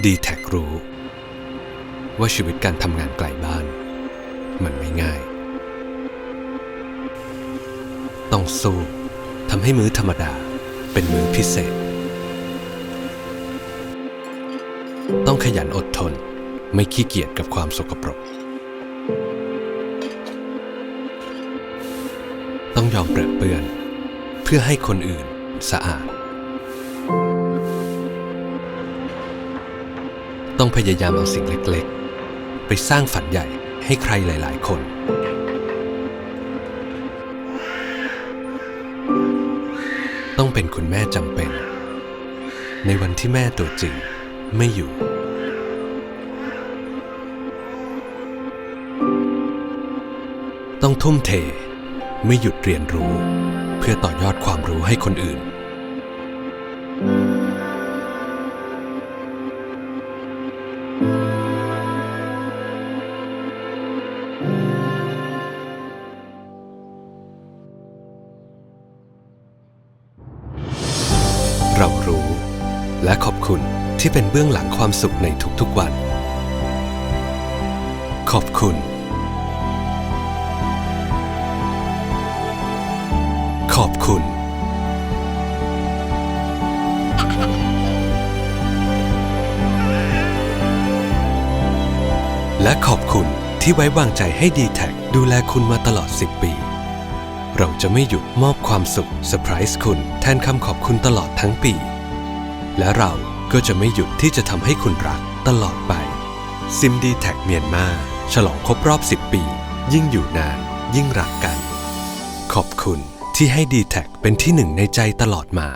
ดีแท็รู้ ว่าชีวิตการทำงานไกลบ้าน มันไม่ง่าย ต้องสู้ทำให้มื้อธรรมดาเป็นมื้อพิเศษ ต้องขยันอดทนไม่ขี้เกียจกับความสกปรก ต้องยอมเปรอะเปื้อน เพื่อให้คนอื่นสะอาด ต้องพยายามเอาสิ่งเล็กๆ ไปสร้างฝันใหญ่ให้ใครหลาย ๆ คน ต้องเป็นคุณแม่จำเป็น ในวันที่แม่ตัวจริงไม่อยู่ ต้องทุ่มเทไม่หยุดเรียนรู้ เพื่อต่อยอดความรู้ให้คนอื่น เรารู้ และขอบคุณที่เป็นเบื้องหลังความสุขในทุกๆวัน ขอบคุณ ขอบคุณ และขอบคุณที่ไว้วางใจให้ d t แท็ดูแลคุณมาตลอด 10 ปี เราจะไม่หยุดมอบความสุขเซอร์ไพรส์คุณแทนคำขอบคุณตลอดทั้งปี และเราก็จะไม่หยุดที่จะทำให้คุณรักตลอดไปซิมดีแท็กเมียนมาฉลองครบรอบ 10 ปี ยิ่งอยู่นาน ยิ่งรักกัน ขอบคุณที่ให้ดีแท็เป็นที่หนึ่งในใจตลอดมา